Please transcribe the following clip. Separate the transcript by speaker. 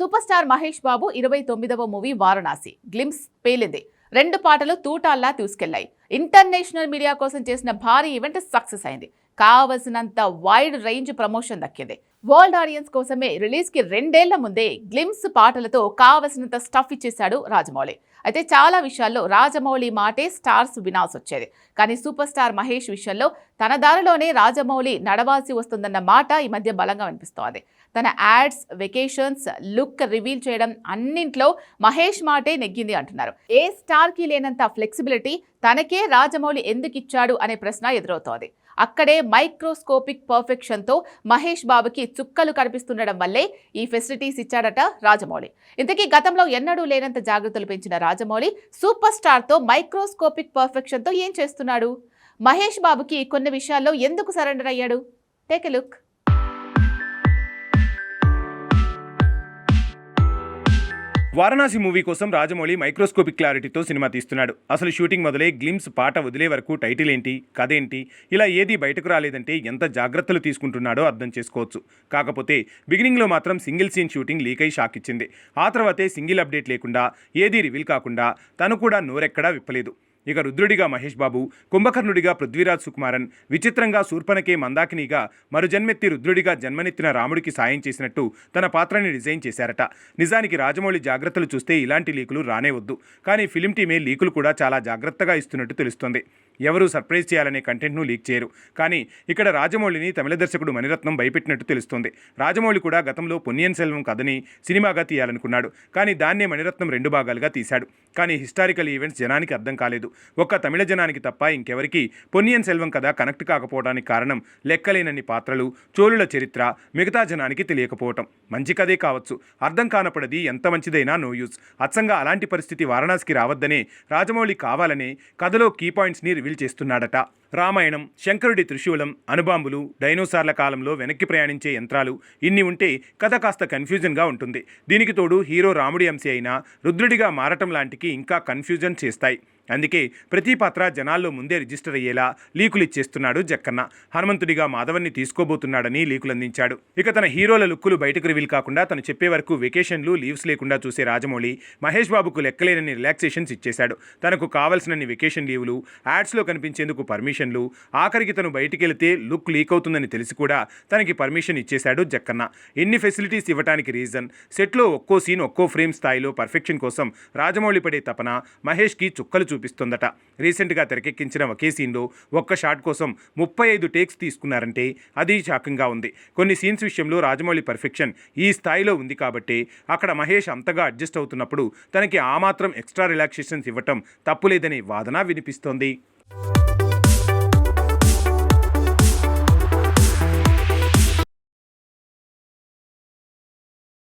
Speaker 1: Super star Mahesh Babu ఇరవై తొమ్మిదవ movie Varanasi. Glimpse పేలింది. రెండు పాటలు తూటాల్లా తీసుకెళ్ళాయి. ఇంటర్నేషనల్ మీడియా కోసం చేసిన భారీ ఈవెంట్ సక్సెస్ అయింది. కావలసినంత వైడ్ రేంజ్ ప్రమోషన్ దక్కింది. వరల్డ్ ఆడియన్స్ కోసమే రిలీజ్కి రెండేళ్ళ ముందే గ్లిమ్స్ పాటలతో కావలసినంత స్టఫ్ ఇచ్చేశాడు రాజమౌళి. అయితే చాలా విషయాల్లో రాజమౌళి మాటే స్టార్స్ వినాల్సి వచ్చేది. కానీ సూపర్ స్టార్ మహేష్ విషయంలో తన దారిలోనే రాజమౌళి నడవాల్సి వస్తుందన్న మాట ఈ మధ్య బలంగా వినిపిస్తోంది. తన యాడ్స్ వెకేషన్స్ లుక్ రివీల్ చేయడం అన్నింట్లో మహేష్ మాటే నెగ్గింది అంటున్నారు. ఏ స్టార్కి లేనంత ఫ్లెక్సిబిలిటీ తనకే రాజమౌళి ఎందుకు ఇచ్చాడు అనే ప్రశ్న ఎదురవుతోంది. అక్కడే మైక్రోస్కోపిక్ పర్ఫెక్షన్తో మహేష్ బాబుకి చుక్కలు కనిపిస్తుండడం వల్లే ఈ ఫెసిలిటీస్ ఇచ్చాడట రాజమౌళి. ఇంతకీ గతంలో ఎన్నడూ లేనంత జాగ్రత్తలు పెంచిన రాజమౌళి సూపర్ స్టార్తో మైక్రోస్కోపిక్ పర్ఫెక్షన్తో ఏం చేస్తున్నాడు? మహేష్ బాబుకి కొన్ని విషయాల్లో ఎందుకు సరెండర్ అయ్యాడు? Take a look.
Speaker 2: Varanasi movie కోసం రాజమౌళి మైక్రోస్కోపిక్ క్లారిటీతో సినిమా తీస్తున్నాడు. అసలు షూటింగ్ మొదలై గ్లిమ్స్ పాట వదిలే వరకు టైటిల్ ఏంటి కథ ఏంటి ఇలా ఏది బయటకు రాలేదంటే ఎంత జాగ్రత్తలు తీసుకుంటున్నాడో అర్థం చేసుకోవచ్చు. కాకపోతే బిగినింగ్లో మాత్రం సింగిల్ సీన్ షూటింగ్ లీక్ అయి షాక్ ఇచ్చింది. ఆ తర్వాతే సింగిల్ అప్డేట్ లేకుండా ఏదీ రివీల్ కాకుండా తను కూడా నోరెక్కడా విప్పలేదు. ఇక రుద్రుడిగా మహేష్ బాబు కుంభకర్ణుడిగా పృథ్వీరాజ్ సుకుమారన్ విచిత్రంగా శూర్పణకే మందాకినిగా మరు జన్మెత్తి రుద్రుడిగా జన్మనెత్తిన రాముడికి సాయం చేసినట్టు తన పాత్రని డిజైన్ చేశారట. నిజానికి రాజమౌళి జాగ్రత్తలు చూస్తే ఇలాంటి లీకులు రానే వద్దు. కానీ ఫిలిం టీమే లీకులు కూడా చాలా జాగ్రత్తగా ఇస్తున్నట్టు తెలుస్తోంది. ఎవరూ సర్ప్రైజ్ చేయాలనే కంటెంట్ను లీక్ చేయరు. కానీ ఇక్కడ రాజమౌళిని తమిళ దర్శకుడు మణిరత్నం భయపెట్టినట్టు తెలుస్తుంది. రాజమౌళి కూడా గతంలో పొన్నియన్ సెల్వం కథని సినిమాగా తీయాలనుకున్నాడు కానీ దాన్నే మణిరత్నం రెండు భాగాలుగా తీశాడు. కానీ హిస్టారికల్ ఈవెంట్స్ జనానికి అర్థం కాలేదు. ఒక్క తమిళ జనానికి తప్ప ఇంకెవరికి పొన్నియన్ సెల్వం కథ కనెక్ట్ కాకపోవడానికి కారణం లెక్కలేనన్ని పాత్రలు చోళుల చరిత్ర మిగతా జనానికి తెలియకపోవటం. మంచి కథే కావచ్చు. అర్థం కానప్పటిది ఎంత మంచిదైనా నో యూస్. అచ్చంగా అలాంటి పరిస్థితి వారణాసికి రావద్దనే రాజమౌళి కావాలనే కథలో కీ పాయింట్స్ని రివీల్ చేస్తున్నాడట. రామాయణం శంకరుడి త్రిశూలం అనుబాంబులు డైనోసార్ల కాలంలో వెనక్కి ప్రయాణించే యంత్రాలు ఇన్ని ఉంటే కథ కాస్త కన్ఫ్యూజన్గా ఉంటుంది. దీనికి తోడు హీరో రాముడి అంశే అయినా రుద్రుడిగా మారటం లాంటికి ఇంకా కన్ఫ్యూజన్ చేస్తాయి. అందుకే ప్రతి పాత్ర జనాల్లో ముందే రిజిస్టర్ అయ్యేలా లీకులు ఇచ్చేస్తున్నాడు జక్కన్న. హనుమంతుడిగా మాధవన్ని తీసుకోబోతున్నాడని లీకులు అందించాడు. ఇక తన హీరోల లుక్కులు బయటకు రివీల్ కాకుండా తను చెప్పే వరకు వెకేషన్లు లీవ్స్ లేకుండా చూసే రాజమౌళి మహేష్ బాబుకు లెక్కలేనని రిలాక్సేషన్స్ ఇచ్చేశాడు. తనకు కావలసినన్ని వెకేషన్ లీవులు యాడ్స్లో కనిపించేందుకు పర్మిషన్లు ఆఖరికి తను బయటికి లుక్ లీక్ అవుతుందని తెలిసి కూడా తనకి పర్మిషన్ ఇచ్చేశాడు జక్కన్న. ఎన్ని ఫెసిలిటీస్ ఇవ్వడానికి రీజన్? సెట్లో ఒక్కో సీన్ ఒక్కో ఫ్రేమ్ స్థాయిలో పర్ఫెక్షన్ కోసం రాజమౌళి పడే తపన మహేష్కి చుక్కలు చూపిస్తోందట. రీసెంట్గా తెరకెక్కించిన ఒకే సీన్లో ఒక్క షాట్ కోసం ముప్పై ఐదు టేక్స్ తీసుకున్నారంటే అది షాకింగ్గా ఉంది. కొన్ని సీన్స్ విషయంలో రాజమౌళి పర్ఫెక్షన్ ఈ స్థాయిలో ఉంది కాబట్టి అక్కడ మహేష్ అంతగా అడ్జస్ట్ అవుతున్నప్పుడు తనకి ఆ మాత్రం ఎక్స్ట్రా రిలాక్సేషన్స్ ఇవ్వటం తప్పులేదనే వాదన వినిపిస్తోంది.